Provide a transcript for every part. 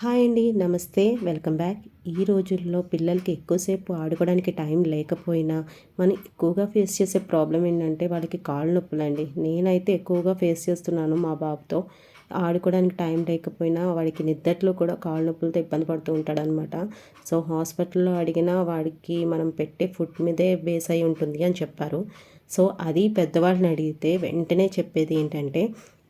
Hi అండి నమస్తే. Welcome back. ఈ రోజుల్లో పిల్లలకి ఎక్కువసేపు ఆడుకోవడానికి టైం లేకపోయినా మనం ఎక్కువగా ఫేస్ చేసే ప్రాబ్లం ఏంటంటే వాళ్ళకి కాళ్ళు నొప్పులండి. నేనైతే ఎక్కువగా ఫేస్ చేస్తున్నాను మా బాబుతో. ఆడుకోవడానికి టైం లేకపోయినా వాడికి నిద్దట్లో కూడా కాళ్ళ నొప్పులతో ఇబ్బంది పడుతూ ఉంటాడనమాట. సో హాస్పిటల్లో అడిగినా వాడికి మనం పెట్టే ఫుడ్ మీదే బేస్ అయి ఉంటుంది అని చెప్పారు. సో అది పెద్దవాళ్ళని అడిగితే వెంటనే చెప్పేది ఏంటంటే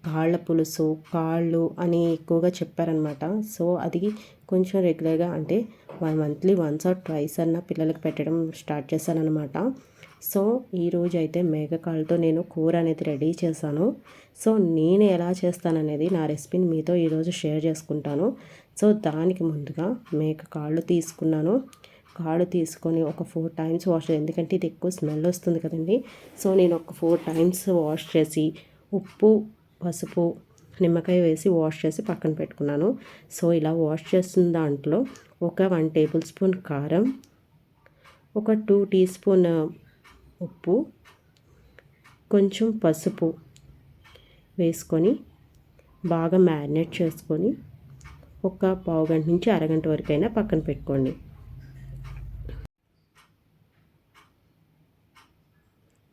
కాళ్ళ పులుసు కాళ్ళు అని ఎక్కువగా చెప్పారనమాట సో అది కొంచెం రెగ్యులర్గా అంటే one monthly once or twice అన్న పిల్లలకు పెట్టడం స్టార్ట్ చేశానమాట సో ఈరోజు అయితే మేకకాళ్ళతో నేను కూర అనేది రెడీ చేశాను. సో నేను ఎలా చేస్తాననేది నా రెసిపీని మీతో ఈరోజు షేర్ చేసుకుంటాను. సో దానికి ముందుగా మేక కాళ్ళు తీసుకున్నాను. కాళ్ళు తీసుకొని ఒక ఫోర్ టైమ్స్ వాష్ ఎందుకంటే ఇది ఎక్కువ స్మెల్ వస్తుంది కదండి. సో నేను ఒక ఫోర్ టైమ్స్ వాష్ చేసి ఉప్పు పసుపు నిమ్మకాయ వేసి వాష్ చేసి పక్కన పెట్టుకున్నాను. సో ఇలా వాష్ చేసిన దాంట్లో ఒక వన్ టేబుల్ స్పూన్ కారం ఒక టూ టీ స్పూన్ ఉప్పు కొంచెం పసుపు వేసుకొని బాగా మ్యారినేట్ చేసుకొని ఒక పావు గంట నుంచి అరగంట వరకైనా పక్కన పెట్టుకోండి.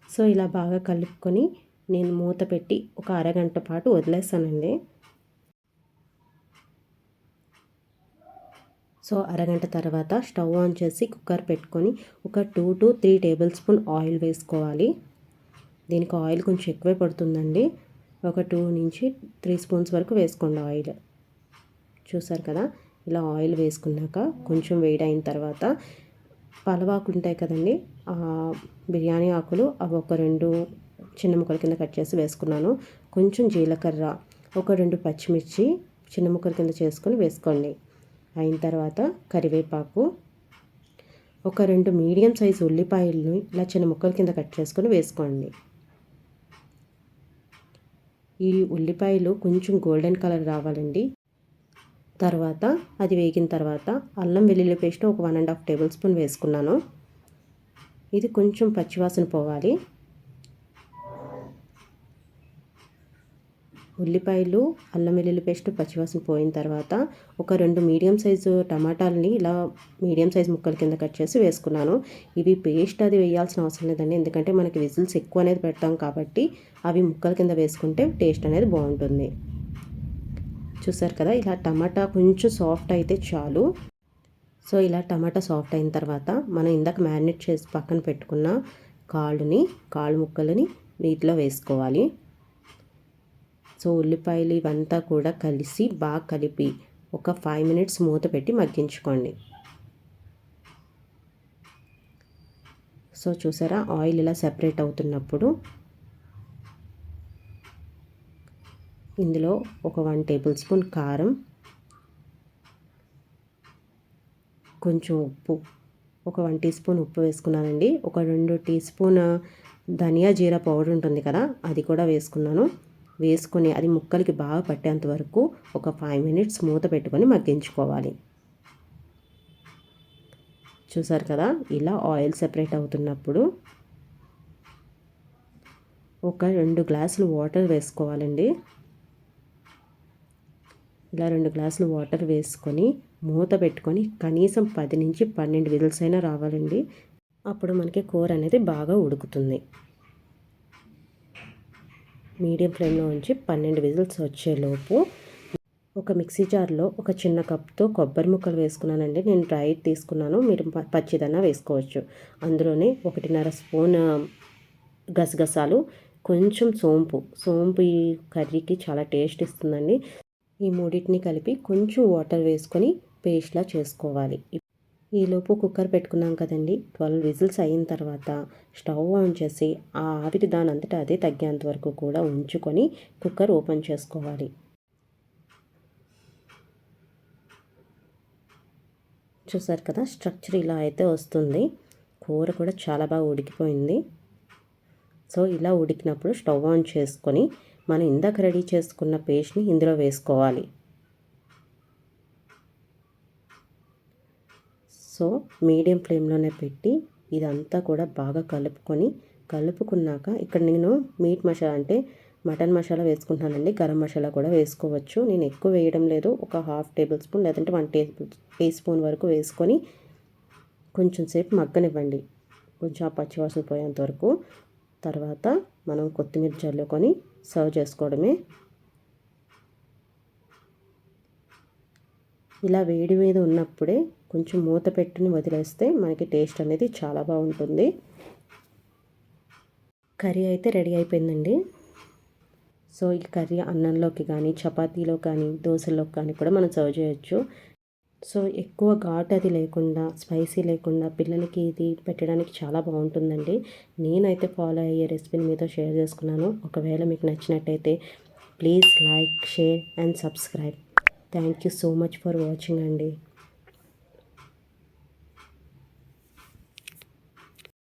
సో ఇలా బాగా కలుపుకొని నేను మూత పెట్టి ఒక అరగంట పాటు వదిలేస్తానండి సో అరగంట తర్వాత స్టవ్ ఆన్ చేసి కుక్కర్ పెట్టుకొని ఒక two to three tablespoon oil వేసుకోవాలి. దీనికి ఆయిల్ కొంచెం ఎక్కువే పడుతుందండి. ఒక టూ నుంచి త్రీ స్పూన్స్ వరకు వేసుకోండి ఆయిల్. చూసారు కదా? ఇలా ఆయిల్ వేసుకున్నాక కొంచెం వేడి అయిన తర్వాత పలవాకు ఉంటాయి కదండి బిర్యానీ ఆకులు అవి ఒక రెండు చిన్న ముక్కల కింద కట్ చేసి వేసుకున్నాను. కొంచెం జీలకర్ర ఒక రెండు పచ్చిమిర్చి చిన్న ముక్కల కింద చేసుకొని వేసుకోండి. అయిన తర్వాత కరివేపాకు ఒక రెండు మీడియం సైజు ఉల్లిపాయలను ఇలా చిన్న ముక్కల కింద కట్ చేసుకొని వేసుకోండి. ఈ ఉల్లిపాయలు కొంచెం గోల్డెన్ కలర్ రావాలండి. తర్వాత అది వేగిన తర్వాత అల్లం వెల్లుల్లి పేస్ట్ ఒక one and half tablespoon వేసుకున్నాను. ఇది కొంచెం పచ్చివాసన పోవాలి. ఉల్లిపాయలు అల్లం వెల్లుల్లి పేస్ట్ పచ్చివాసన పోయిన తర్వాత ఒక రెండు మీడియం సైజు టమాటాలని ఇలా మీడియం సైజు ముక్కల కింద కట్ చేసి వేసుకున్నాను. ఇవి పేస్ట్ అది వేయాల్సిన అవసరం లేదండి. ఎందుకంటే మనకి విజిల్స్ ఎక్కువ అనేది పెడతాం కాబట్టి అవి ముక్కల కింద వేసుకుంటే టేస్ట్ అనేది బాగుంటుంది. చూసారు కదా ఇలా టమాటా కొంచెం సాఫ్ట్ అయితే చాలు. సో ఇలా టమాటా సాఫ్ట్ అయిన తర్వాత మనం ఇందాక మ్యారినేట్ చేసి పక్కన పెట్టుకున్న కాళ్ళుని కాళ్ళు ముక్కలని వీటిలో వేసుకోవాలి. సో ఉల్లిపాయలు ఇవంతా కూడా కలిసి బాగా కలిపి ఒక ఫైవ్ మినిట్స్ మూత పెట్టి మగ్గించుకోండి. సో చూసారా ఆయిల్ ఇలా సెపరేట్ అవుతున్నప్పుడు ఇందులో ఒక వన్ టేబుల్ స్పూన్ కారం కొంచెం ఉప్పు ఒక వన్ టీ స్పూన్ ఉప్పు వేసుకున్నానండి. ఒక రెండు టీ స్పూన్ ధనియా జీరా పౌడర్ ఉంటుంది కదా అది కూడా వేసుకున్నాను. వేసుకొని అది ముక్కలకి బాగా పట్టేంత వరకు ఒక ఫైవ్ మినిట్స్ మూత పెట్టుకొని మగ్గించుకోవాలి. చూసారు కదా? ఇలా ఆయిల్ సెపరేట్ అవుతున్నప్పుడు ఒక రెండు గ్లాసులు వాటర్ వేసుకోవాలండి. ఇలా రెండు గ్లాసులు వాటర్ వేసుకొని మూత పెట్టుకొని కనీసం పది నుంచి పన్నెండు విజిల్స్ అయినా రావాలండి. అప్పుడు మనకి కూర అనేది బాగా ఉడుకుతుంది. మీడియం ఫ్లేమ్లో ఉంచి పన్నెండు విజిల్స్ వచ్చేలోపు ఒక మిక్సీ జార్లో ఒక చిన్న కప్తో కొబ్బరి ముక్కలు వేసుకున్నానండి. నేను డ్రై తీసుకున్నాను. మీరు పచ్చిదన్నా వేసుకోవచ్చు. అందులోనే ఒకటిన్నర స్పూన్ గసగసాలు కొంచెం సోంపు. సోంపు ఈ కర్రీకి చాలా టేస్ట్ ఇస్తుందండి. ఈ మూడింటిని కలిపి కొంచెం వాటర్ వేసుకొని పేస్ట్లా చేసుకోవాలి. ఈలోపు కుక్కర్ పెట్టుకున్నాం కదండి. ట్వెల్వ్ విజిల్స్ అయిన తర్వాత స్టవ్ ఆన్ చేసి ఆ ఆవిరి దాని అంతటా అదే తగ్గేంత వరకు కూడా ఉంచుకొని కుక్కర్ ఓపెన్ చేసుకోవాలి. చూసారు కదా స్ట్రక్చర్ ఇలా అయితే వస్తుంది. కూర కూడా చాలా బాగా ఉడికిపోయింది. సో ఇలా ఉడికినప్పుడు స్టవ్ ఆన్ చేసుకొని మనం ఇందాక రెడీ చేసుకున్న పేస్ట్ని ఇందులో వేసుకోవాలి. సో మీడియం ఫ్లేమ్లోనే పెట్టి ఇదంతా కూడా బాగా కలుపుకొని కలుపుకున్నాక ఇక్కడ నేను మీట్ మసాలా అంటే మటన్ మసాలా వేసుకుంటున్నానండి. గరం మసాలా కూడా వేసుకోవచ్చు. నేను ఎక్కువ వేయడం లేదు. ఒక హాఫ్ టేబుల్ స్పూన్ లేదంటే వన్ టేబుల్ టీ స్పూన్ వరకు వేసుకొని కొంచెం సేపు మగ్గనివ్వండి. కొంచెం ఆ పచ్చివాసన పోయేంత వరకు. తర్వాత మనం కొత్తిమీర చల్లుకొని సర్వ్ చేసుకోవడమే. ఇలా వేడి మీద ఉన్నప్పుడే కొంచెం మూత పెట్టుని వదిలేస్తే మనకి టేస్ట్ అనేది చాలా బాగుంటుంది. కర్రీ అయితే రెడీ అయిపోయిందండి. సో ఈ కర్రీ అన్నంలోకి కానీ చపాతీలో కానీ దోశలోకి కానీ కూడా మనం సర్వ్ చేయొచ్చు. సో ఎక్కువ ఘాట్ అది లేకుండా స్పైసీ లేకుండా పిల్లలకి ఇది పెట్టడానికి చాలా బాగుంటుందండి. నేనైతే ఫాలో అయ్యే రెసిపీని మీతో షేర్ చేసుకున్నాను. ఒకవేళ మీకు నచ్చినట్టయితే please like share and subscribe. Thank you so much for watching అండి.